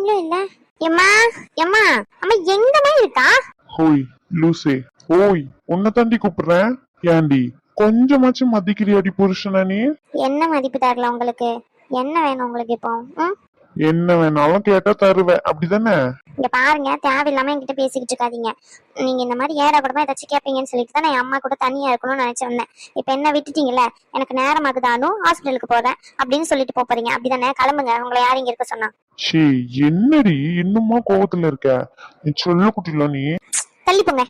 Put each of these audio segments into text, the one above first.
ரூம்லயும் இல்ல. எம்மா எம்மா அம்மா எங்கம்மா இருக்கா? ஹோய் லூசே. ஓய் உன்னை தாண்டி கூப்பிடுறேன். ஏண்டி கொஞ்சமாச்சும் மதிக்கிறியாடி புருஷன நீ? என்ன மதிப்பு தரல உங்களுக்கு? என்ன வேணும் உங்களுக்கு இப்போ ம்? என்ன வேணாலும் கேட்டா தருவேன். அப்படிதானே? இங்க பாருங்க தேவையில்லாம என்கிட்ட பேசிக்கிட்டு இருக்காதீங்க. நீங்க இந்த மாதிரி ஏடா கூடமா ஏதாச்சும் கேட்பீங்கன்னு சொல்லிட்டு தான் நான் என் அம்மா கூட தனியா இருக்கணும்னு நினைச்சு வந்தேன். இப்ப என்ன விட்டுட்டீங்கல்ல? எனக்கு நேரமாகுதானும் ஹாஸ்பிட்டலுக்கு போறேன் அப்படின்னு சொல்லிட்டு போறீங்க. அப்படிதானே? கிளம்புங்க. உங்களை யார் இங்க இருக்க சொன்னா. ஷே என்னடி இன்னுமா கோவத்துல இருக்க? நீ சொல்ல குட்டில நீ. தள்ளி போங்க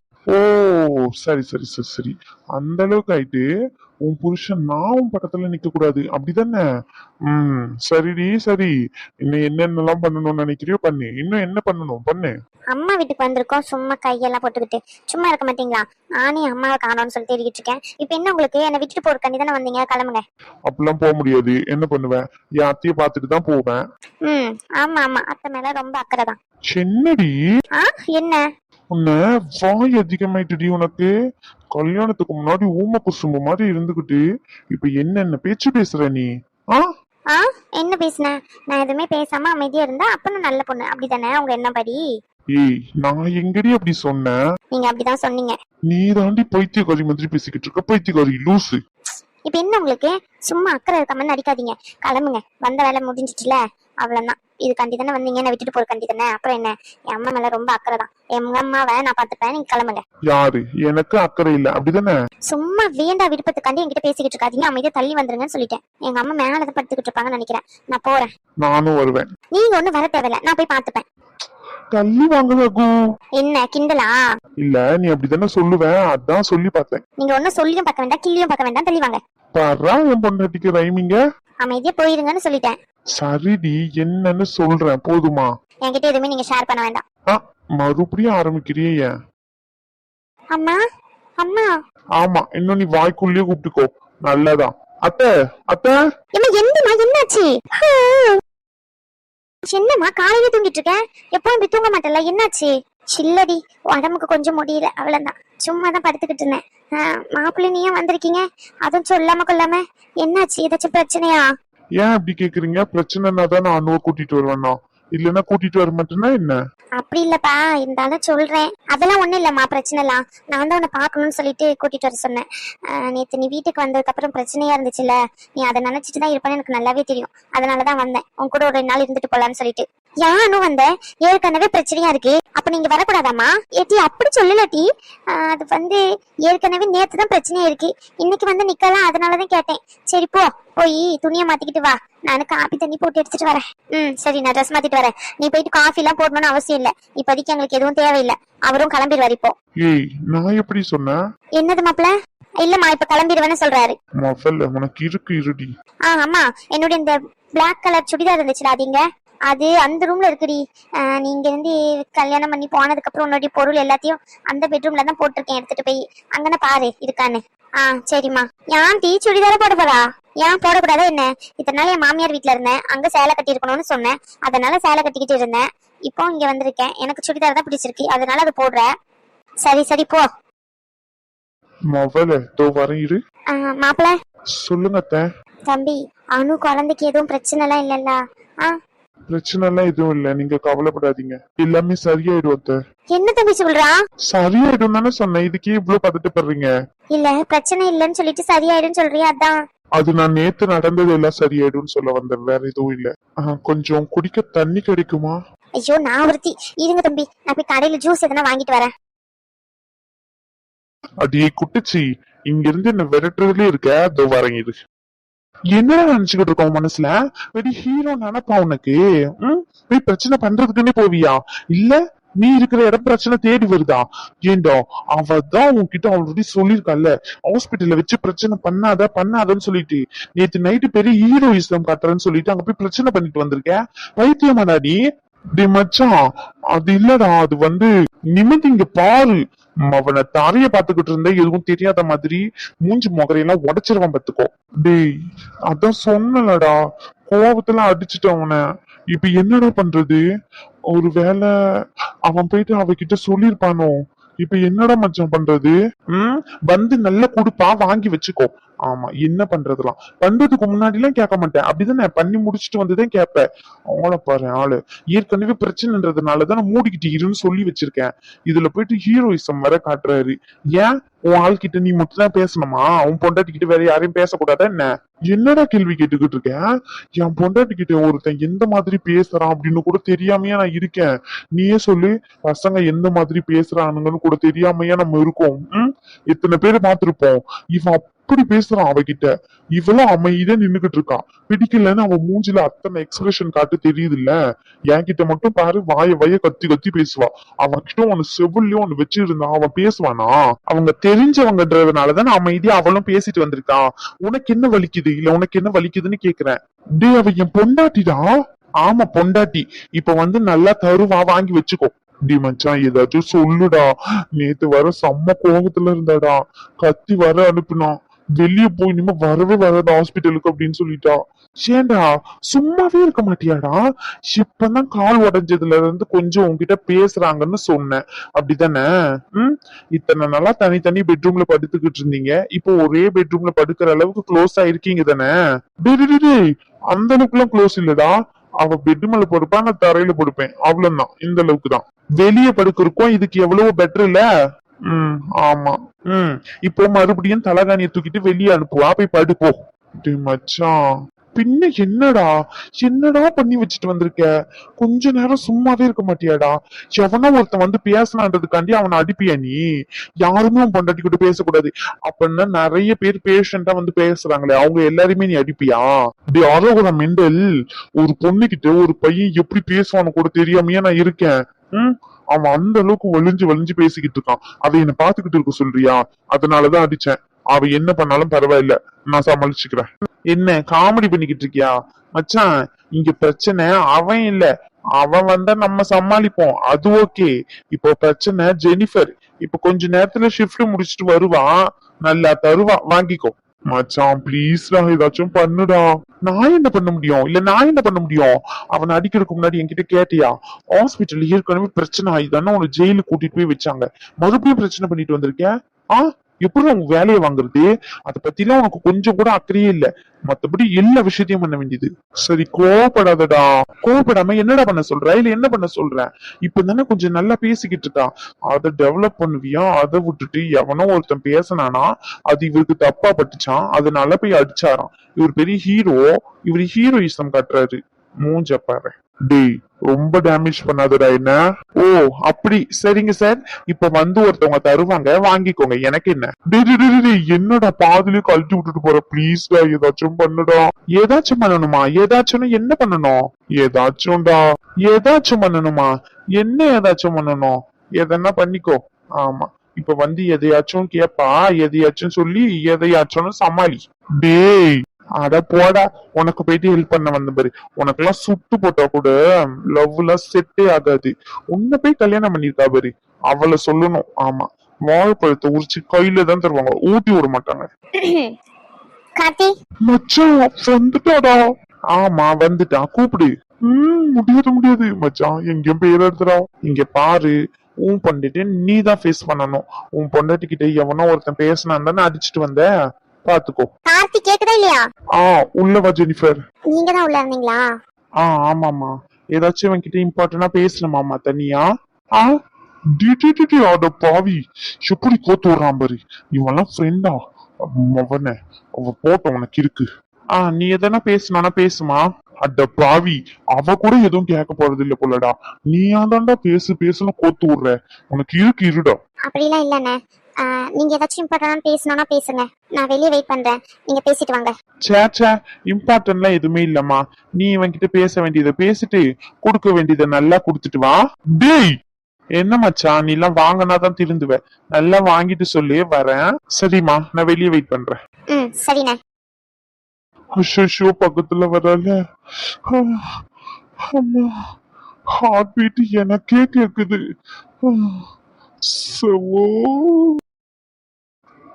சரி சரி சரி சரி அந்த அளவுக்கு ஆயிட்டு உன் புருஷன் நான் உன் பக்கத்துல நிக்க கூடாது அப்படிதானே? ம் சரிடி சரி. இன்னும் என்னென்னலாம் பண்ணணும்னு நினைக்கிறியோ பண்ணு. இன்னும் என்ன பண்ணணும்? பண்ணு. அம்மா வீட்டுக்கு வந்திருக்கோம். சும்மா கையெல்லாம் போட்டுக்கிட்டு. சும்மா இருக்க மாட்டீங்களா? நானே அம்மாவை காணோம்னு சொல்லி தேடிக்கிட்டு இருக்கேன். இப்ப என்ன உங்களுக்கு? என்னை விட்டுட்டு போறதுக்காண்டி தானே வந்தீங்க? கிளம்புங்க. அப்படிலாம் போக முடியாது. என்ன பண்ணுவேன்? என் அத்தையை பார்த்துட்டு தான் போவேன். ம் ஆமா ஆமா. அத்தை மேல ரொம்ப அக்கறை தான் சென்னடி ஆ என்ன? உன்னை வாய் அதிகமாயிட்டுடி உனக்கு. கல்யாணத்துக்கு முன்னாடி ஊம குசும்பு மாதிரி இருந்துகிட்டு இப்ப என்னென்ன பேச்சு பேசுற நீ? ஆ? ஆ என்ன பேசுன? நான் எதுவுமே பேசாம அமைதியா இருந்தா அப்ப நான் நல்ல பொண்ணு. அப்படிதானே? உங்க என்ன படி? ஏய் நான் எங்கடி அப்படி சொன்னேன் நீங்க அப்படிதான் சொன்னீங்க. நீ தாண்டி பைத்தியக்காரி மாதிரி பேசிக்கிட்டு இருக்க. பைத்தியக்காரி லூசு. இப்ப என்ன உங்களுக்கு? சும்மா அக்கறை இருக்க மாதிரி நடிக்காதீங்க. கிளம்புங்க. வந்த வேலை முடிஞ்சிட்டுல அவ்வளவுதான். இதுக்காண்டி தானே வந்தீங்க? என்ன விட்டுட்டு போறக்காண்டி தானே அப்புறம் என்ன? என் அம்மா மேல ரொம்ப அக்கறை தான். எங்க அம்மாவை நான் பாத்துப்பேன் நீங்க கிளம்புங்க. யாரு? எனக்கு அக்கறை இல்ல. அப்படிதானே? சும்மா வேண்டா விருப்பத்துக்காண்டி என்கிட்ட பேசிக்கிட்டு இருக்காதீங்க. அமைதியா தள்ளி வந்துருங்கன்னு சொல்லிட்டேன். எங்க அம்மா மேலதான் படுத்துக்கிட்டு இருப்பாங்கன்னு நினைக்கிறேன். நான் போறேன். நானும் வருவேன். நீங்க ஒண்ணும் வர தேவையில்ல. நான் போய் பாத்துப்பேன் தள்ளி வாங்க ரகு. என்ன கிண்டலா? இல்ல நீ அப்படிதானே சொல்லுவேன் அதான் சொல்லி பார்த்தேன். நீங்க ஒன்னும் சொல்லியும் பார்க்க வேண்டாம் கிள்ளியும் பார்க்க வேண்டாம். தள்ளி வாங்க. பாரா என் பொண்டாட்டிக்கு ரைமிங்க அமைதியா போயிருங்கன்னு சொல்லிட்டேன். சரிடி என்னன்னு சொல்றேன் போதுமா? என்கிட்ட எதுவுமே நீங்க ஷேர் பண்ண வேண்டாம். ஆ மறுபடியும் ஆரம்பிக்கிறியே ஏன்? அம்மா அம்மா. ஆமா இன்னும் நீ வாய்க்குள்ளேயே கூப்பிட்டுக்கோ. நல்லதான் அத்தை அத்தை? என்ன என்னம்மா என்னாச்சு? என்னம்மா காலையில தூங்கிட்டு இருக்க எப்பவும் இப்படி தூங்க மாட்டல என்னாச்சு? சில்லடி உடம்புக்கு கொஞ்சம் முடியல அவ்வளவுதான். சும்மா தான் படுத்துக்கிட்டு இருந்தேன். மாப்பிள்ளை நீயும் வந்திருக்கீங்க? அதுவும் சொல்லாம கொள்ளாம என்னாச்சு? ஏதாச்சும் பிரச்சனையா? ஏன் அப்படி கேக்குறீங்க? பிரச்சனைனா தான் நான் அனுவ கூட்டிட்டு வருவேன்னா. இல்லைன்னா கூட்டிட்டு வர மாட்டேன்னா என்ன? அப்படி இல்லப்பா. இருந்தாலும் சொல்றேன். அதெல்லாம் ஒண்ணும் இல்லம்மா. பிரச்சனை எல்லாம். நான் தான் உன்னை பார்க்கணும்னு சொல்லிட்டு கூட்டிட்டு வர சொன்னேன். ஆஹ் நேத்து நீ வீட்டுக்கு வந்ததுக்கு அப்புறம் பிரச்சனையா இருந்துச்சுல்ல. நீ அதை நினைச்சிட்டு தான் இருப்பேன்னு எனக்கு நல்லாவே தெரியும். அதனாலதான் வந்தேன். உன் கூட ஒரு ரெண்டு நாள் இருந்துட்டு போலான்னு சொல்லிட்டு. யானும் வந்த ஏற்கனவே பிரச்சனையா இருக்கு. அப்ப நீங்க வரக்கூடாதாம்மா? ஏட்டி அப்படி சொல்லலட்டி அது வந்து ஏற்கனவே நேத்து தான் பிரச்சனையா இருக்கு. இன்னைக்கு வந்து நிக்கலாம் அதனாலதான் கேட்டேன். சரி போ. போய் துணியை மாத்திக்கிட்டு வா. நானு காப்பி தண்ணி போட்டு எடுத்துட்டு வரேன். ம் சரி நான் ட்ரெஸ் மாத்திட்டு வரேன். நீ போயிட்டு காஃபி எல்லாம் போடணும்னு அவசியம் இல்ல. இப்போதைக்கு எங்களுக்கு எதுவும் தேவையில்லை. அவரும் கிளம்பிடுவார் இப்போ. ஏய் நான் எப்படி சொன்னேன் என்னது மாப்பிள? இல்லம்மா இப்ப கிளம்பிடுவேன்னு சொல்றாரு. முதல்ல உனக்கு இருக்கு இருடி. ஆ அம்மா என்னுடைய இந்த பிளாக் கலர் சுடிதார் இருந்துச்சுல அது இங்க அது அந்த ரூம்ல இருக்குடி. நீங்க இருந்து கல்யாணம் பண்ணி போனதுக்கு அப்புறம் உன்னுடைய பொருள் எல்லாத்தையும் அந்த பெட்ரூம்ல தான் போட்டிருக்கேன் எடுத்துட்டு போய். அங்கன பாரு இருக்கான்னு. ஆ சரிம்மா. ஏன் டீ சுடிதார போட போறா? ஏன் போடக்கூடாதா என்ன? இத்தனை நாள் என் மாமியார் வீட்ல இருந்தேன். அங்க சேலை கட்டி இருக்கணும்னு சொன்னேன். அதனால சேலை கட்டிக்கிட்டு இருந்தேன். இப்போ இங்க வந்திருக்கேன். எனக்கு சுடிதார் தான் பிடிச்சிருக்கு. அதனால அது போடுறேன் சரி சரி போ. முதல்ல தோ வரேன் இரு. ஆ, மாப்பிள. சொல்லுங்க தம்பி அனு குழந்தைக்கு எதுவும் பிரச்சனை எல்லாம் இல்லல்ல. ஆ பிரச்சனை எல்லாம் எதுவும் இல்ல. நீங்க கவலைப்படாதீங்க. எல்லாமே சரியாயிடும் அத்தை. என்ன தம்பி சொல்றா? சரியாயிடும் தானே சொன்னேன். இதுக்கே இவ்வளவு பதட்டப்படுறீங்க? இல்ல பிரச்சனை இல்லைன்னு சொல்லிட்டு சரியாயிடும் சொல்றியா? அதான். அது நான் நேத்து நடந்தது எல்லாம் சரியாயிடும்னு சொல்ல வந்தேன். வேற எதுவும் இல்ல. ஆ, கொஞ்சம் குடிக்க தண்ணி கிடைக்குமா? ஐயோ நான் ஒருத்தி. இருங்க தம்பி நான் போய் கடையில ஜூஸ் எதனா வாங்கிட்டு வரேன். அடியே குட்டிச்சி இங்க இருந்து என்ன விரட்டுறதுல இருக்க? அதோ வரேன் இரு. என்ன நினைச்சுக்கிட்டு இருக்கோம் மனசுல? வெடி ஹீரோ நினைப்பா உனக்கு? உம் போய் பிரச்சனை பண்றதுக்குன்னே போவியா? இல்ல நீ இருக்கிற இடம் பிரச்சனை தேடி வருதா? ஏண்டா அவ தான் உன்கிட்ட ஆல்ரெடி சொல்லிருக்கல்ல ஹாஸ்பிட்டல்ல வச்சு பிரச்சனை பண்ணாத பண்ணாதன்னு சொல்லிட்டு. நேத்து நைட்டு பெரிய ஹீரோயிசம் காட்டுறேன்னு சொல்லிட்டு அங்க போய் பிரச்சனை பண்ணிட்டு வந்திருக்க? பைத்தியமாடா நீ. டேய் மச்சான் அது இல்லடா அது வந்து நிமிந்து இங்க பாரு. அவனை தரைய பாத்துக்கிட்டு இருந்தா எதுவும் தெரியாத மாதிரி மூஞ்சி முகரையெல்லாம் உடைச்சிருவான் பாத்துக்கோ டேய் அதான் சொன்னலடா கோபத்துல அடிச்சுட்டேன் அவனை. இப்ப என்னடா பண்றது? ஒருவேளை அவன் போயிட்டு அவகிட்ட சொல்லிருப்பானோ இப்ப என்னடா மச்சான் பண்றது? ம் வந்து நல்லா கொடுப்பா வாங்கி வச்சுக்கோ. ஆமா என்ன பண்றதுலாம்? பண்றதுக்கு முன்னாடி எல்லாம் கேட்க மாட்டேன். அப்படிதானே? பண்ணி முடிச்சுட்டு வந்துதான் கேட்பேன். அவளை பாரு ஆளு. ஏற்கனவே பிரச்சனைன்றதுனாலதான் நான் மூடிக்கிட்டு இருன்னு சொல்லி வச்சிருக்கேன். இதுல போயிட்டு ஹீரோயிசம் வர காட்டுறாரு. ஏன்? உன் ஆள் கிட்ட நீ மட்டும் தான் பேசணுமா? உன் பொண்டாட்டி கிட்ட வேற யாரையும் பேசக்கூடாதா என்ன? என்னடா கேள்வி கேட்டுக்கிட்டு இருக்கேன் என் பொண்டாட்டி கிட்ட ஒருத்தன் எந்த மாதிரி பேசுறான் அப்படின்னு கூட தெரியாமையா நான் இருக்கேன். நீயே சொல்லு பசங்க எந்த மாதிரி பேசுறானுங்கன்னு கூட தெரியாமையா நம்ம இருக்கோம். உம் எத்தனை பேர் பார்த்திருப்போம். இவன் அப்படி பேசுறான் அவகிட்ட. இவளும் அமைதியா நின்னுகிட்டு இருக்கான். பிடிக்கலன்னு அவன் மூஞ்சில அத்தனை எக்ஸ்பிரஷன் காட்டு தெரியுது இல்ல என்கிட்ட மட்டும் பாரு வாய வாய கத்தி கத்தி பேசுவா. அவன் கிட்ட ஒன்னு செவிலையும் ஒன்னு வச்சிருந்தான் அவன் பேசுவானா? அவங்க தெரிஞ்சவங்கன்றதுனாலதான் அமைதியா அவளும் பேசிட்டு வந்திருக்கான் உனக்கு என்ன வலிக்குது? இல்ல உனக்கு என்ன வலிக்குதுன்னு கேக்குறேன். டேய் அவ என் பொண்டாட்டிடா? ஆமா பொண்டாட்டி. இப்ப வந்து நல்லா தருவா வாங்கி வச்சுக்கோ. டி மச்சான் ஏதாச்சும் சொல்லுடா. நேத்து வர செம்ம கோபத்துல இருந்தாடா. கத்தி வர அனுப்புனான் வெளிய போய் இனிமே வரவே வராது ஹாஸ்பிட்டலுக்கு அப்படின்னு சொல்லிட்டா. ஏன்டா சும்மாவே இருக்க மாட்டியாடா? இப்பதான் கால் உடைஞ்சதுல இருந்து கொஞ்சம் உன்கிட்ட பேசுறாங்கன்னு சொன்னேன். அப்படிதானே? உம் இத்தனை நாளா தனித்தனி பெட்ரூம்ல படுத்துக்கிட்டு இருந்தீங்க. இப்போ ஒரே பெட்ரூம்ல படுக்கிற அளவுக்கு க்ளோஸ் ஆயிருக்கீங்க தானே? அந்த அளவுக்கு எல்லாம் க்ளோஸ் இல்லடா. அவ பெட் மேல படுப்பா நான் தரையில படுப்பேன். அவ்வளவுதான். இந்த அளவுக்கு தான் வெளியே படுக்கிறக்கும் இதுக்கு எவ்வளவு பெட்டர் இல்ல ம் ஆமா. ம் இப்போ மறுபடியும் தலகாணிய தூக்கிட்டு வெளியே அனுப்புவா போய் படுப்போ டேய் மச்சான். பின்ன என்னடா? என்னடா பண்ணி வச்சுட்டு வந்திருக்க? கொஞ்ச நேரம் சும்மாவே இருக்க மாட்டியாடா? எவனோ ஒருத்தன் வந்து பேசலான்றதுக்காண்டி அவனை அடிப்பியா நீ? யாருமே உன் பொண்டாட்டி கூட பேசக்கூடாது. அப்படின்னா நிறைய பேர் பேஷண்டா வந்து பேசுறாங்களே. அவங்க எல்லாருமே நீ அடிப்பியா? இப்படி அரோகுண மெண்டல். ஒரு பொண்ணுகிட்ட ஒரு பையன் எப்படி பேசுவான்னு கூட தெரியாமையே நான் இருக்கேன். ம்? அவன் அந்த அளவுக்கு வலிஞ்சு வலிஞ்சு பேசிக்கிட்டு இருக்கான். அதை என்ன பாத்துக்கிட்டு இருக்க சொல்றியா? அதனாலதான் அடிச்சேன். அவ என்ன பண்ணாலும் பரவாயில்ல. நான் சமாளிச்சுக்கிறேன். என்ன காமெடி பண்ணிக்கிட்டு இருக்கியா? மச்சான் இங்க பிரச்சனை அவன் இல்ல. அவன் வந்தா நம்ம சமாளிப்போம். அது ஓகே. இப்போ பிரச்சனை ஜெனிஃபர். இப்ப கொஞ்ச நேரத்துல ஷிஃப்ட் முடிச்சிட்டு வருவான். நல்லா தருவான். வாங்கிக்கோ. மச்சான் ப்ளீஸ்டா ஏதாச்சும் பண்ணுடா. நான் என்ன பண்ண முடியும்? இல்ல நான் என்ன பண்ண முடியும்? அவனை அடிக்கிறதுக்கு முன்னாடி என்கிட்ட கேட்டியா? ஹாஸ்பிட்டல் ஏற்கனவே பிரச்சனை ஆயிதானே உன ஜெயிலுக்கு கூட்டிட்டு போய் வச்சாங்க. மறுபடியும் பிரச்சனை பண்ணிட்டு வந்திருக்கேன்? ஆ? எப்படி அவங்க வேலையை வாங்குறது? அதை பத்திலாம் உனக்கு கொஞ்சம் கூட அக்கறையே இல்ல. மத்தபடி எல்லா விஷயத்தையும் பண்ண வேண்டியது. சரி கோவப்படாதடா. கோவப்படாம என்னடா பண்ண சொல்ற? இல்ல என்ன பண்ண சொல்ற? இப்ப தானே கொஞ்சம் நல்லா பேசிக்கிட்டு இருக்கா. அதை டெவலப் பண்ணுவியா? அதை விட்டுட்டு எவனோ ஒருத்தன் பேசினானா அது இவருக்கு தப்பா பட்டுச்சான். அதனால போய் அடிச்சாராம். இவர் பெரிய ஹீரோ இவர் ஹீரோயிசம் காட்டுறாரு. மூஞ்ச பாரு. டேய் ரொம்ப டேமேஜ் பண்ணாதடா என்ன? ஓ அப்படி. சரிங்க சார் இப்ப வந்து ஒருத்தவங்க தருவாங்க வாங்கிக்கோங்க. எனக்கு என்ன? என்னடா பாதிலே கழட்டி விட்டுட்டு போற? ப்ளீஸ்டா ஏதாச்சும் பண்ணுடா. ஏதாச்சும் பண்ணணுமா? ஏதாச்சும் என்ன பண்ணணும்? ஏதாச்சும்டா. ஏதாச்சும் பண்ணணுமா? என்ன ஏதாச்சும் பண்ணணும்? எதனா பண்ணிக்கோ. ஆமா. இப்ப வந்து எதையாச்சும் கேப்பா எதையாச்சும் சொல்லி எதையாச்சும் சமாளி. டேய். அட போடா உனக்கு போயிட்டு ஹெல்ப் பண்ண வந்த பாரு. உனக்கு எல்லாம் சுட்டு போட்டா கூட லவ் எல்லாம் செட்டே ஆகாது. உன்னை போய் கல்யாணம் பண்ணிருக்கா பாரு. அவளை சொல்லணும். ஆமா. வாழைப்பழத்தை உரிச்சு கையில தான் தருவாங்க. ஊட்டி விட மாட்டாங்க. மச்சான் வந்துட்டாடா. ஆமா வந்துட்டான். கூப்பிடு. ம் முடியாது முடியாது. மச்சான் எங்கேயும் பேர் எடுத்துடா இங்க பாரு. உன் பொண்டாட்டி நீ தான் ஃபேஸ் பண்ணணும். உன் பொண்டாட்டி கிட்ட எவனோ ஒருத்தன் பேசினான் தானே அடிச்சிட்டு வந்த? பாத்துக்கோ. கார்த்தி கேக்குதா இல்லையா? ஆ உள்ளவா ஜெனிஃபர். நீங்க தான் உள்ள இருந்தீங்களா? ஆ ஆமாமா ஏதாச்சும் இவன் கிட்ட இம்பார்ட்டன்டா பேசணுமாமா தனியா? ஆ? டி டி டி டி அட பாவி. எப்படி கோத்து விடுறான் பாரு. இவன்லாம் ஃப்ரெண்டா அவன. அவ போட்ட உனக்கு இருக்கு. ஆ நீ எதனா பேசணும்னா பேசுமா? அட பாவி. அவ கூட எதுவும் கேட்க போறது இல்ல போலடா. நீயா தான்டா பேசு பேசுன்னு கோத்து விடுற? உனக்கு இருக்கு இருடா. அப்படிலாம் இல்லண்ணே. நீங்க ஏதாச்சும் இம்பார்ட்டன்ட் பேசணும்னா பேசுங்க. நான் வெளியே வெயிட் பண்றேன். நீங்க பேசிட்டு வாங்க. சே சே இம்பார்ட்டன்ட்லாம் எதுவுமே இல்லம்மா. நீ இவன் கிட்ட பேச வேண்டியதை பேசிட்டு கொடுக்க வேண்டியதை நல்லா கொடுத்துட்டு வா. டேய்! என்ன மச்சான் நீ எல்லாம் வாங்கினாதான் திருந்துவ. நல்லா வாங்கிட்டு சொல்லி வரேன். சரிம்மா நான் வெளியே வெயிட் பண்றேன். ம் சரிண்ணே. அஷோ பக்கத்துல வரல அம்மா ஹார்ட் பீட் எனக்கே கேக்குது. சவோ.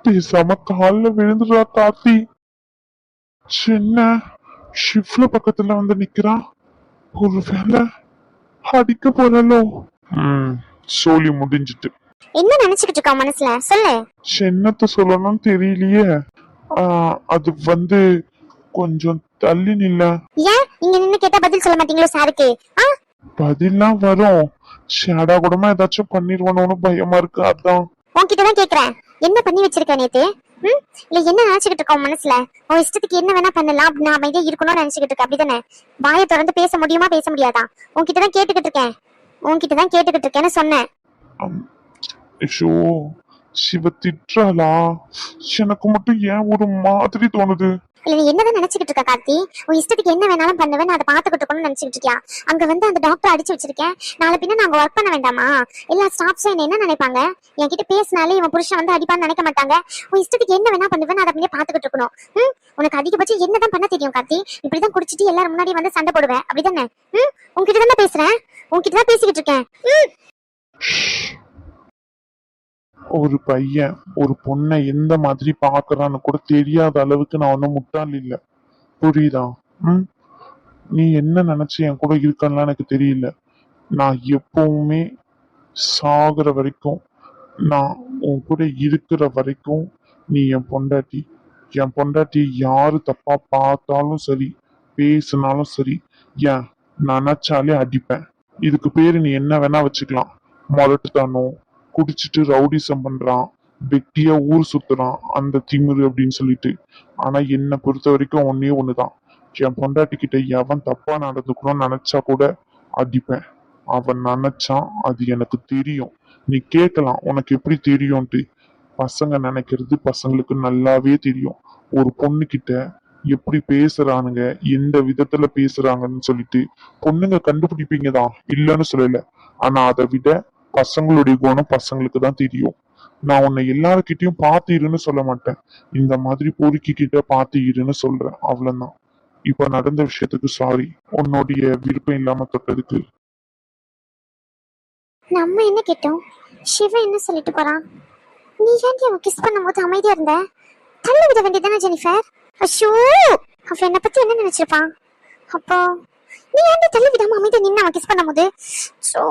பேசாம கால்ல விழுந்துடா கார்த்தி. சின்ன ஷிஃப்ட்ல பக்கத்துல வந்து நிக்கிறான் ஒருவேளை அடிக்க போறலோ ம் சோலி முடிஞ்சிட்டு. என்ன நினைச்சுக்கிட்டு இருக்கா மனசுல? சொல்லு. என்னத்த சொல்லணும்னு தெரியலையே. ஆ, அது வந்து கொஞ்சம் தள்ளி நில்ல. ஏன்? இங்க நின்னு கேட்டா பதில் சொல்ல மாட்டீங்களோ சாருக்கு? ஆ? பதிலாம் வரும். ஷேடா கூடமா ஏதாச்சும் பண்ணிருவானோன்னு பயமா இருக்கு அதான். உன்கிட்ட தான் கேக்குறேன். என்ன பண்ணி வச்சிருக்க நேத்து? ம்? இல்ல என்ன நினைச்சுக்கிட்டு இருக்க மனசுல? உன் இஷ்டத்துக்கு என்ன வேணா பண்ணலாம். அப்படி நான் அமைதியா இருக்கணும்னு நினைச்சுக்கிட்டு இருக்க. அப்படிதானே? வாயை திறந்து பேச முடியுமா பேச முடியாதா? உன்கிட்ட தான் கேட்டுக்கிட்டு இருக்கேன். உன்கிட்ட தான் கேட்டுக்கிட்டு இருக்கேன்னு சொன்னேன். ஐயோ சிவ திட்டுறாளா? எனக்கு மட்டும் ஏன் ஒரு மாதிரி தோணுது? இல்ல நீ என்னதான் நினைச்சுக்கிட்டு இருக்க கார்த்தி? உன் இஷ்டத்துக்கு என்ன வேணாலும் பண்ணுவேன் அதை பாத்துக்கிட்டு இருக்கணும்னு நினைச்சுக்கிட்டு இருக்கியா? அங்க வந்து அந்த டாக்டர் அடிச்சு வச்சிருக்கேன். நாளை பின்ன நான் அங்க ஒர்க் பண்ண வேண்டாமா? எல்லா ஸ்டாஃப்ஸும் என்ன என்ன நினைப்பாங்க? என்கிட்ட பேசினாலே இவன் புருஷன் வந்து அடிப்பான்னு நினைக்க மாட்டாங்க. உன் இஷ்டத்துக்கு என்ன வேணா பண்ணுவேன் அதை அப்படியே பாத்துக்கிட்டு இருக்கணும். ம்? உனக்கு அதிகபட்சம் என்னதான் பண்ண தெரியும் கார்த்தி? இப்படிதான் குடிச்சிட்டு எல்லாரும் முன்னாடி வந்து சண்டை போடுவேன். அப்படிதானே? ம்? உன்கிட்ட தானே பேசுறேன்? உன்கிட்ட தான் பேசிக்கிட்டு இருக்கேன். உம் ஒரு பையன் ஒரு பொண்ணை எந்த மாதிரி பாக்குறான்னு கூட தெரியாத அளவுக்கு நான் ஒன்றும் முட்டாள் இல்ல. புரியுதா? ம்? நீ என்ன நினைச்சு என் கூட இருக்கன்னுலாம் எனக்கு தெரியல. நான் எப்பவுமே சாகுற வரைக்கும் நான் உன் கூட இருக்கிற வரைக்கும் நீ என் பொண்டாட்டி என் பொண்டாட்டி யாரு தப்பா பார்த்தாலும் சரி பேசினாலும் சரி ஏன் நினைச்சாலே அடிப்பேன். இதுக்கு பேரு நீ என்ன வேணா வச்சுக்கலாம். முரட்டுத்தனம் குடிச்சிட்டு ரவுடிசம் பண்றான். வெட்டியா ஊர் சுத்துறான். அந்த திமிரு அப்படின்னு சொல்லிட்டு. ஆனா என்னை பொறுத்த வரைக்கும் ஒன்னே ஒண்ணுதான். என் பொண்டாட்டி கிட்ட எவன் தப்பா நடந்துக்கணும்னு நினைச்சா கூட அடிப்பேன். அவன் நினைச்சான் அது எனக்கு தெரியும். நீ கேட்கலாம் உனக்கு எப்படி தெரியும்ட்டு பசங்க நினைக்கிறது பசங்களுக்கு நல்லாவே தெரியும். ஒரு பொண்ணு கிட்ட எப்படி பேசுறானுங்க எந்த விதத்துல பேசுறாங்கன்னு சொல்லிட்டு. பொண்ணுங்க கண்டுபிடிப்பீங்க தான் இல்லைன்னு சொல்லல. ஆனா அதை விட பசங்களுடைய குணம் பசங்களுக்கு தான் தெரியும். நான் உன்னை எல்லாருக்கிட்டையும் பார்த்து இருன்னு சொல்ல மாட்டேன். இந்த மாதிரி பொறுக்கி கிட்ட பார்த்து இருன்னு சொல்றேன். அவ்வளவுதான். இப்ப நடந்த விஷயத்துக்கு சாரி உன்னுடைய விருப்பம் இல்லாம தொட்டதுக்கு. நம்ம என்ன கேட்டோம்? சிவ என்ன சொல்லிட்டு போறான்? நீ ஏன் அவன் கிஸ் பண்ணும்போது அமைதியா இருந்த? தள்ளி விட வேண்டியதானே ஜெனிஃபர்? அஷோ அவன் என்ன பத்தி என்ன நினைச்சிருப்பான்? அப்போ நீ ஏன் தள்ளி விடாம அமைதியா நின்னு அவன் கிஸ் பண்ணும்போது? சோ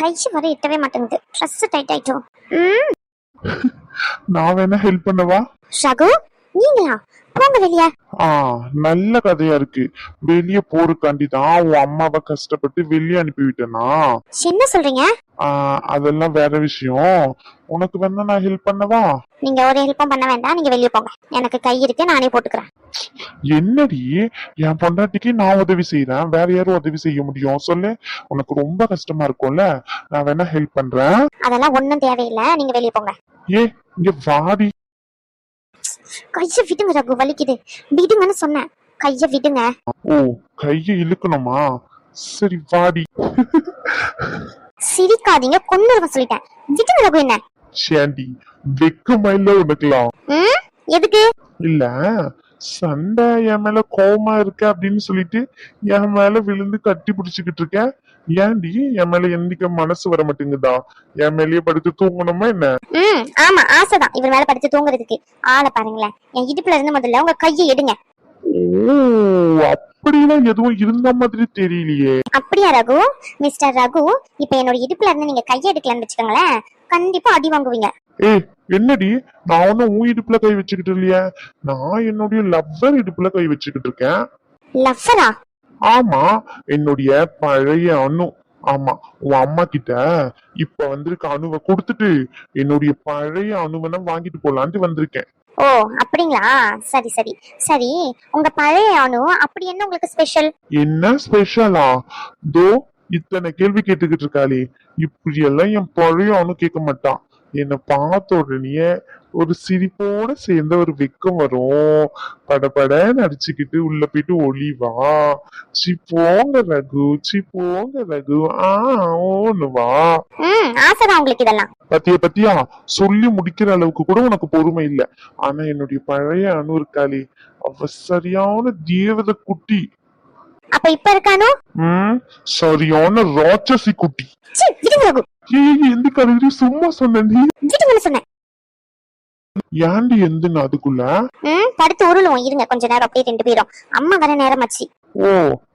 கை வர எட்டவே மாட்டேங்குது. ட்ரெஸ் டைட் ஆயிட்டோம் நான் வேணா ஹெல்ப் பண்ணவா? ரகு நீங்களா? போங்க வெளியே. ஆ நல்ல கதையா இருக்கு. வெளிய போறதுக்காண்டி தான் உன் அம்மாவை கஷ்டப்பட்டு வெளியே அனுப்பி விட்டேனா என்ன சொல்றீங்க? ஆ, அதெல்லாம் வேற விஷயம். உனக்கு வேணா நான் ஹெல்ப் பண்ணவா? நீங்க ஒரு ஹெல்ப்பும் பண்ண வேண்டாம். நீங்க வெளியே போங்க. எனக்கு கை இருக்கு நானே போட்டுக்கிறேன். என்னடி? என் பொண்டாட்டிக்கு நான் உதவி செய்யறேன் வேற யாரும் உதவி செய்ய முடியும். சொல்லு. உனக்கு ரொம்ப கஷ்டமா இருக்கும்ல. நான் வேணா ஹெல்ப் பண்றேன். அதெல்லாம் ஒண்ணும் தேவையில்லை. நீங்க வெளியே போங்க. ஏ இங்க வாடி. கைய விடுங்க ரகு வலிக்குது. விடுங்கன்னு சொன்னேன். கைய விடுங்க. ஓ கையை இழுக்கணுமா? சரி வாடி. சிரிக்காதீங்க கொண்டு சொல்லிட்டேன். விடுங்க ரகு என்ன? சேண்டி வெக்கமா இல்ல உனக்குலாம் எதுக்கு? இல்ல சண்டை என் மேல கோவமா இருக்க அப்படின்னு சொல்லிட்டு என் மேல விழுந்து கட்டி பிடிச்சுக்கிட்டு இருக்க ஏன்டி? என் மேல எந்திக்க மனசு வர மாட்டேங்குதா? என் மேலயே படுத்து தூங்கணுமா என்ன? ம் ஆமா ஆசைதான். இவர் மேல படுத்து தூங்குறதுக்கு. ஆளை பாருங்களேன். என் இடுப்புல இருந்து முதல்ல உங்க கையை எடுங்க. ஓ அப்படிலாம் எதுவும் இருந்த மாதிரி தெரியலையே. அப்படியா ரகு? மிஸ்டர் ரகு இப்ப என்னோட இடுப்புல இருந்து நீங்க கையை எடுக்கலன்னு வச்சுக்கோங்களேன் கண்டிப்பா அடி வாங்குவீங்க. ஏய் என்னடி? நான் ஒன்னும் உன் இடுப்புல கை வச்சுக்கிட்டு இல்லையே. நான் என்னுடைய லவ்வர் இடுப்புல கை வச்சுக்கிட்டு இருக்கேன். லவ்வரா ஆமா என்னுடைய பழைய அணு ஆமா உன் அம்மா கிட்ட இப்ப வந்திருக்க அணுவை கொடுத்துட்டு என்னுடைய பழைய அணுவனை வாங்கிட்டு போலான்ட்டு வந்திருக்கேன். ஓ அப்படிங்களா? சரி சரி. சரி உங்க பழைய அணு அப்படி என்ன உங்களுக்கு ஸ்பெஷல் என்ன ஸ்பெஷலா தோ இத்தனை கேள்வி கேட்டுக்கிட்டு இருக்காளே. இப்படி எல்லாம் என் பழைய அணு கேட்க மாட்டான் என்னை பார்த்த உடனே ஒரு சிரிப்போட சேர்ந்த ஒரு வெக்கம் வரும். படபடன்னு அடிச்சுக்கிட்டு உள்ள போயிட்டு ஒளிவா சி போங்க ரகு சி போங்க ரகு ஆ ஓன்னு வா. ம் ஆசைதான் உங்களுக்கு இதெல்லாம். பத்தியா பத்தியா? சொல்லி முடிக்கிற அளவுக்கு கூட உனக்கு பொறுமை இல்ல. ஆனா என்னுடைய பழைய அணு இருக்காளே அவ சரியான தேவத குட்டி. அப்ப இப்ப இருக்கானோ? ம் சரியான ராட்சசி குட்டி. சீ, விடுங்க ரகு. ஏய் எந்த கதையில சும்மா சொன்ன நீ. விடுங்கன்னு சொன்னேன் ஏன்டி எந்த அதுக்குள்ள? ம் படுத்து உருளுவோம். இருங்க கொஞ்ச நேரம் அப்படியே ரெண்டு பேரும். அம்மா வர நேரமாச்சு. ஓ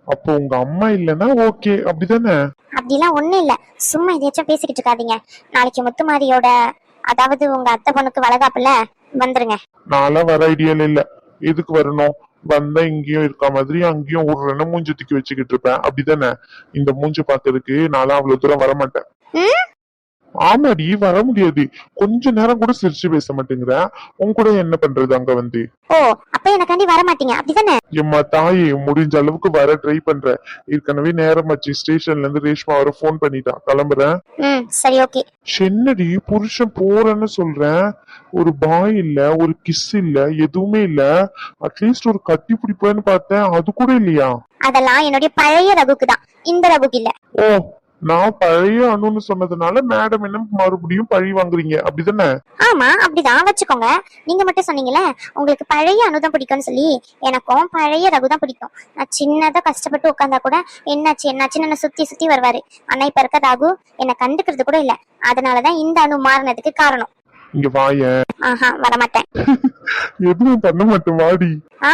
அப்போ உங்க அம்மா இல்லைன்னா ஓகே அப்படிதானே? அப்படிலாம் ஒண்ணும் இல்ல. சும்மா எதையாச்சும் பேசிக்கிட்டு இருக்காதீங்க. நாளைக்கு முத்துமாரியோட அதாவது உங்க அத்தை பொண்ணுக்கு வளகாப்புல வந்துருங்க. நான்லாம் வர ஐடியால இல்ல. எதுக்கு வரணும்? வந்தா இங்கேயும் இருக்க மாதிரி அங்கேயும் ஒரு மூஞ்சி தூக்கி வச்சுக்கிட்டு இருப்பேன். அப்படிதானே? இந்த மூஞ்சி பாக்குறதுக்கு நான்லாம் அவ்வளவு தூரம் வர மாட்டேன் ம்? ஆமாடி வர முடியாது. கொஞ்ச நேரம் கூட சிரிச்சு பேச மாட்டேங்கிற. உன் கூட என்ன பண்றது அங்க வந்து? ஓ அப்ப எனக்காண்டி வர மாட்டீங்க. அப்படிதானே? எம்மா தாயே முடிஞ்ச அளவுக்கு வர ட்ரை பண்றேன் ஏற்கனவே நேரம் ஆச்சு ஸ்டேஷன்ல இருந்து ரேஷ்மா வர ஃபோன் பண்ணிட்டான். கிளம்புறேன். ம் சரி ஓகே. என்னடி புருஷன் போறேன்னு சொல்றேன். ஒரு பாய் இல்ல ஒரு கிஸ் இல்ல எதுவுமே இல்ல. அட்லீஸ்ட் ஒரு கட்டி பிடிப்பேன்னு பார்த்தேன். அது கூட இல்லையா? அதெல்லாம் என்னுடைய பழைய ரகுக்கு தான். இந்த ரகுக்கு இல்ல. ஓ நான் பழைய அணுன்னு சொன்னதுனால மேடம் என்ன மறுபடியும் பழி வாங்குறீங்க? அப்படிதானே? ஆமா அப்படிதான். வச்சுக்கோங்க. நீங்க மட்டும் சொன்னீங்கல்ல உங்களுக்கு பழைய அனுதான் பிடிக்கும்னு சொல்லி எனக்கும் பழைய ரகு தான் பிடிக்கும். நான் சின்னதா கஷ்டப்பட்டு உட்காந்தா கூட என்னாச்சு என்னாச்சுன்னு என்ன சுத்தி சுத்தி வருவாரு. ஆனா இப்ப இருக்க ரகு என்ன கண்டுக்கிறது கூட இல்ல. அதனாலதான் இந்த அணு மாறினதுக்கு காரணம். இங்க வாய ஆஹா வரமாட்டேன். எதுவும் பண்ண மாட்டேன் வாடி. ஆ.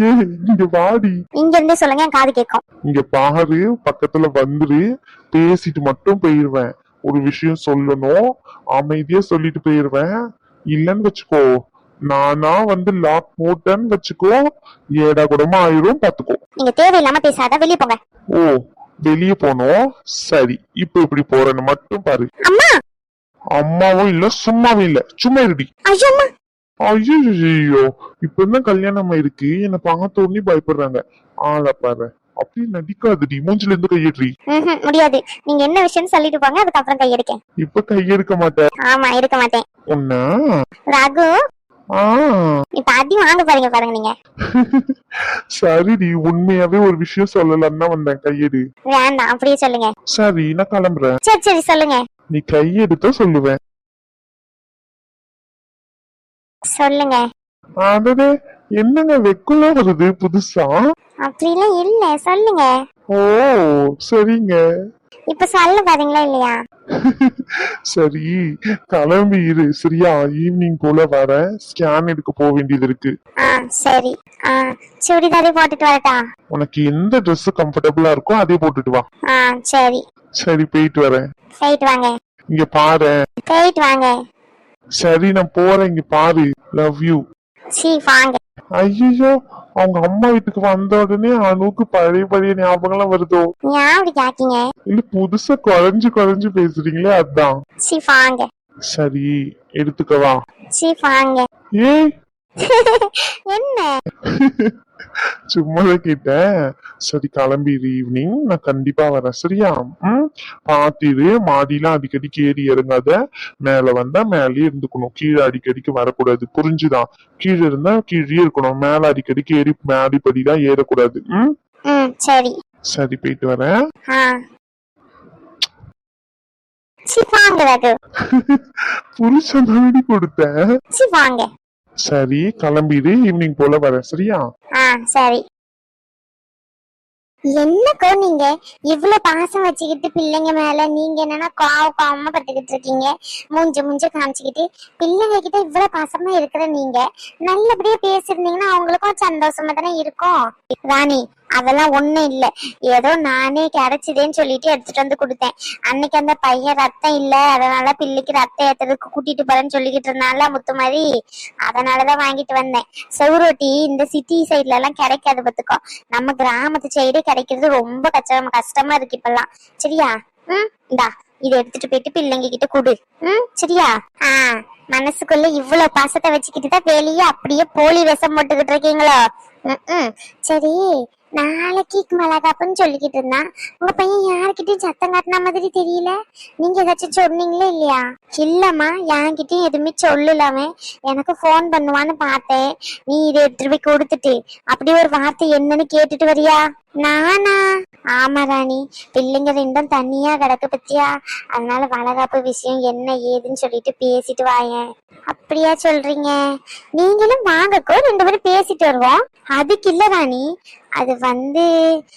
ஏ இங்க வாடி. இங்க இருந்தே சொல்லுங்க என் காது கேட்கும் இங்க பாரு பக்கத்துல வந்துரு பேசிட்டு மட்டும் போயிருவேன். ஒரு விஷயம் சொல்லணும் அமைதியா சொல்லிட்டு போயிருவேன். இல்லன்னு வச்சுக்கோ நானா வந்து லாக் போட்டேன்னு வச்சுக்கோ ஏடா கூடமா ஆயிரும் பாத்துக்கோ. நீங்க தேவையில்லாம பேசாத வெளியே போங்க. ஓ வெளிய போனோம் சரி இப்ப இப்படி போறேன்னு மட்டும் பாரு. அம்மா! அம்மாவும் இல்ல சும்மாவும் இல்ல. சும்மா இருடி. ஐயோ அம்மா! ஐயோ இப்பதான் கல்யாணம் ஆயிருக்கு. என்ன பார்த்த உடனே பயப்படுறாங்க. ஆளா பாரு. அப்படி நடிக்காதடி மூஞ்சில இருந்து ம்ஹும், முடியாது. நீங்க என்ன விஷயம்னு சொல்லிட்டு போங்க அதுக்கப்புறம் கையெடுக்கேன். இப்ப கையெடுக்க மாட்டேன். ஆமா இருக்க மாட்டேன். உன்ன? ரகு ஆ. இப்ப அடி வாங்க பாருங்க பாருங்க நீங்க. சரிடி உண்மையாவே ஒரு விஷயம் சொல்லலாம்னு தான் வந்தேன். கையெடு. வேண்டாம் அப்படியே சொல்லுங்க. சரி நான் கிளம்புறேன். சரி சரி சொல்லுங்க. நீ கையெடுத்தா சொல்லுவேன். சொல்லுங்க. அடடே என்னங்க வெக்குள்ள வருது புதுசா? அப்படிலாம் இல்ல சொல்லுங்க. ஓ சரிங்க. இப்ப சொல்ல பாருங்களா இல்லையா? சரி கிளம்பி இரு. சரியா ஈவினிங் போல வர. ஸ்கேன் எடுக்க போக வேண்டியது இருக்கு. ஆ சரி. ஆ சுடிதாரே போட்டுட்டு வரட்டா? உனக்கு எந்த Dress கம்ஃபர்டபுளா இருக்கோ அதே போட்டுட்டு வா. ஆ சரி. சரி போயிட்டு வரேன். போயிட்டு வாங்க. இங்க பாரு. போயிட்டு வாங்க. சரி நான் போறேன் இங்க பாரு. லவ் யூ சீ வாங்க. ஐயோ அவங்க அம்மா வீட்டுக்கு வந்த உடனே அணுக்கு பழைய பழைய ஞாபகம்லாம் வருதோ? ஏன் அப்படி கேக்கீங்க? இல்ல புதுசா குறைஞ்சு குறைஞ்சு பேசுறீங்களே அதான். சீ வாங்க. சரி எடுத்துக்கவா? சீ வாங்க. ஏய். என்ன? சும்மாதான் கேட்டேன். சரி கிளம்பிடு ஈவினிங் நான் கண்டிப்பா வரேன். சரியா? ம்? பாத்திரு மாடிலாம் அடிக்கடிக்கு ஏறி இறங்காத. மேல வந்தா மேலயே இருந்துக்கணும். கீழே அடிக்கடிக்கு வரக்கூடாது. புரிஞ்சுதான் கீழே இருந்தா கீழே இருக்கணும். மேல அடிக்கடிக்கு ஏறி மாடிப்படிலாம் ஏறக்கூடாது. ம்? சரி. சரி போயிட்டு வரேன். புருஷன் வாங்க. சரி கிளம்பிடு ஈவினிங் போல வரேன். சரியா? சரி. என்னக்கோ நீங்க? இவ்வளவு பாசம் வச்சுக்கிட்டு பிள்ளைங்க மேல நீங்க என்னன்னா காவ காவமா பட்டுக்கிட்டு இருக்கீங்க. மூஞ்ச மூஞ்ச காமிச்சுக்கிட்டு பிள்ளைங்க கிட்ட இவ்வளவு பாசமா இருக்கிற நீங்க. நல்லபடியா பேசிருந்தீங்கன்னா அவங்களுக்கும் சந்தோஷமா தானே இருக்கும். ராணி அதெல்லாம் ஒண்ணும் இல்ல. ஏதோ நானே கிடைச்சதேன்னு சொல்லிட்டு எடுத்துட்டு வந்து கொடுத்தேன். அன்னைக்கு அந்த பையன் ரத்தம் இல்ல. அதனால பிள்ளைக்கு ரத்தம் ஏத்துறதுக்கு கூட்டிட்டு போறேன்னு சொல்லிக்கிட்டு இருந்தால முத்து மாதிரி. அதனாலதான் வாங்கிட்டு வந்தேன். செவுரொட்டி இந்த சிட்டி சைட்ல எல்லாம் கிடைக்காது பாத்துக்கோ நம்ம கிராமத்து சைடு கிடைக்கிறது ரொம்ப கஷ்டம். கஷ்டமா இருக்கு இப்பெல்லாம். சரியா? ம்? இந்தா இதை எடுத்துட்டு போயிட்டு பிள்ளைங்க கிட்ட கொடு. ம்? சரியா? ஆ மனசுக்குள்ள இவ்வளவு பாசத்தை வச்சுக்கிட்டு தான் வெளியே அப்படியே போலி விஷம் போட்டுக்கிட்டு இருக்கீங்களோ? ம். சரி. நாளைக்கு மலகாப்புன்னு சொல்லிக்கிட்டு இருந்தான். உங்க பையன் யாருக்கிட்டயும் சத்தம் காட்டின மாதிரி தெரியல. நீங்க ஏதாச்சும் சொன்னீங்களே இல்லையா? இல்லம்மா என்கிட்டயும் எதுவுமே சொல்லலாமே எனக்கு ஃபோன் பண்ணுவான்னு பார்த்தேன். நீ இதை எடுத்துட்டு போய் கொடுத்துட்டு அப்படி ஒரு வார்த்தை என்னன்னு கேட்டுட்டு வரியா? நானா? ஆமா ராணி. பிள்ளைங்க ரெண்டும் தனியா கிடக்கு பத்தியா? அதனால வளகாப்பு விஷயம் என்ன ஏதுன்னு சொல்லிட்டு பேசிட்டு வாயேன். அப்படியா சொல்றீங்க? நீங்களும் வாங்கக்கோ ரெண்டு பேரும் பேசிட்டு வருவோம். அதுக்கு இல்ல ராணி. அது வந்து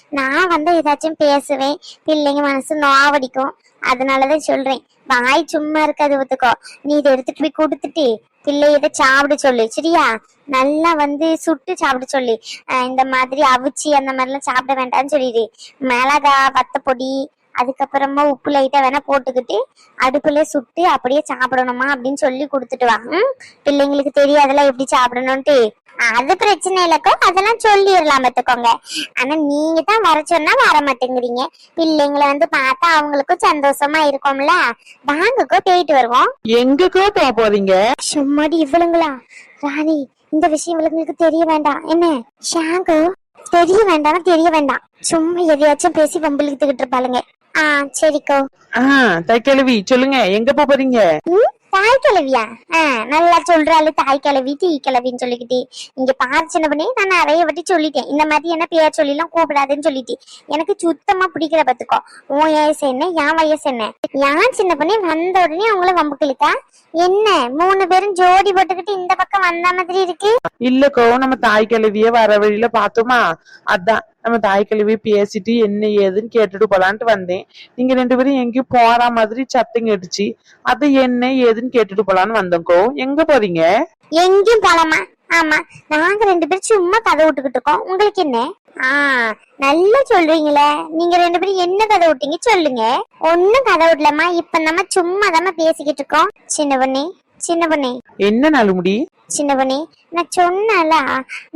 நான் வந்து ஏதாச்சும் பேசுவேன். பிள்ளைங்க மனசு நோவடிக்கும். அதனாலதான் சொல்றேன். வாய் சும்மா இருக்காது ஒத்துக்கோ. நீ இதை எடுத்துட்டு போய் கொடுத்துட்டு பிள்ளை இதை சாப்பிட சொல்லு. சரியா? நல்லா வந்து சுட்டு சாப்பிட சொல்லு. இந்த மாதிரி அவிச்சி அந்த மாதிரிலாம் சாப்பிட வேண்டாம்னு சொல்லிடு. மிளகா வத்தப்பொடி அதுக்கப்புறமா உப்பு லைட்டா வேணா போட்டுக்கிட்டு அடுப்புல சுட்டு அப்படியே சாப்பிடணுமா அப்படின்னு சொல்லி கொடுத்துட்டு வா. ம்? பிள்ளைங்களுக்கு தெரியாதுல எப்படி சாப்பிடணும்ட்டு அது பிரச்சனை இல்லக்கோ. அதெல்லாம் சொல்லிடலாம் பார்த்துக்கோங்க. ஆனா நீங்க தான் வர சொன்னா வர மாட்டேங்கிறீங்க. பிள்ளைங்களை வந்து பார்த்தா அவங்களுக்கும் சந்தோஷமா இருக்கும்ல. வாங்கக்கோ போயிட்டு வருவோம். எங்கக்கோ போக போறீங்க சும்மாடி இவளுங்களா? ராணி இந்த விஷயம் இவளுங்களுக்கு தெரிய வேண்டாம். என்ன? ஷாங்கு தெரிய வேண்டாம் தெரிய வேண்டாம். சும்மா எதையாச்சும் பேசி வம்பிழுத்துக்கிட்டு இருப்பாளுங்க. ஆ சரிக்கோ. ஆ தைக்கிழவி சொல்லுங்க எங்க போக போறீங்க? ம் தாய் கிழவியா ஆ நல்லா சொல்றாளு தாய் கிழவி டீ கிழவின்னு சொல்லிக்கிட்டு. இங்க பாரு சின்ன பண்ணி நான் நிறைய வாட்டி சொல்லிட்டேன். இந்த மாதிரி என்ன பேர் சொல்லிலாம் கூப்பிடாதுன்னு சொல்லிட்டு. எனக்கு சுத்தமா பிடிக்கிற பத்துக்கோ உன் வயசு என்ன என் வயசு என்ன? யான் சின்ன பண்ணி வந்த உடனே அவங்கள வம்புக்கிழுக்கா என்ன மூணு பேரும் ஜோடி போட்டுக்கிட்டு இந்த பக்கம் வந்த மாதிரி இருக்கு? இல்லக்கோ நம்ம தாய் கிழவிய வர வழியில பார்த்தோமா? அதான் நம்ம தாய் கிழவி பேசிட்டு என்ன ஏதுன்னு கேட்டுட்டு போலான்ட்டு வந்தேன். நீங்க ரெண்டு பேரும் எங்கேயும் போற மாதிரி சத்தம் கேட்டுச்சு. அது என்ன ஏதுன்னு கேட்டுட்டு போலான்னு வந்தோம்க்கோ எங்க போறீங்க? எங்கேயும் போலாமா? ஆமா நாங்க ரெண்டு பேரும் சும்மா கதை விட்டுக்கிட்டு இருக்கோம். உங்களுக்கு என்ன? ஆ நல்லா சொல்றீங்களே. நீங்க ரெண்டு பேரும் என்ன கதை விட்டீங்க சொல்லுங்க. ஒண்ணும் கதை விடலமா இப்ப நம்ம சும்மா தானே பேசிக்கிட்டு இருக்கோம். சின்ன பொண்ணே சின்ன பொண்ணே. என்ன நாளுமுடி சின்ன பொண்ணே நான் சொன்னால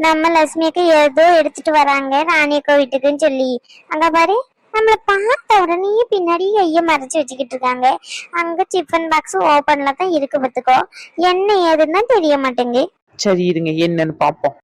நம்ம லட்சுமிக்கு ஏதோ எடுத்துட்டு வராங்க ராணியக்கோ வீட்டுக்குன்னு சொல்லி. அங்க பாரு நம்மள பார்த்த உடனே பின்னாடி கைய மறைச்சு வச்சுக்கிட்டு இருக்காங்க. அங்க டிஃபன் பாக்ஸ் ஓபன்ல தான் இருக்கு பார்த்துக்கோ. என்ன ஏதுன்னா தெரிய மாட்டேங்குது. சரி இருங்க என்னன்னு பாப்போம்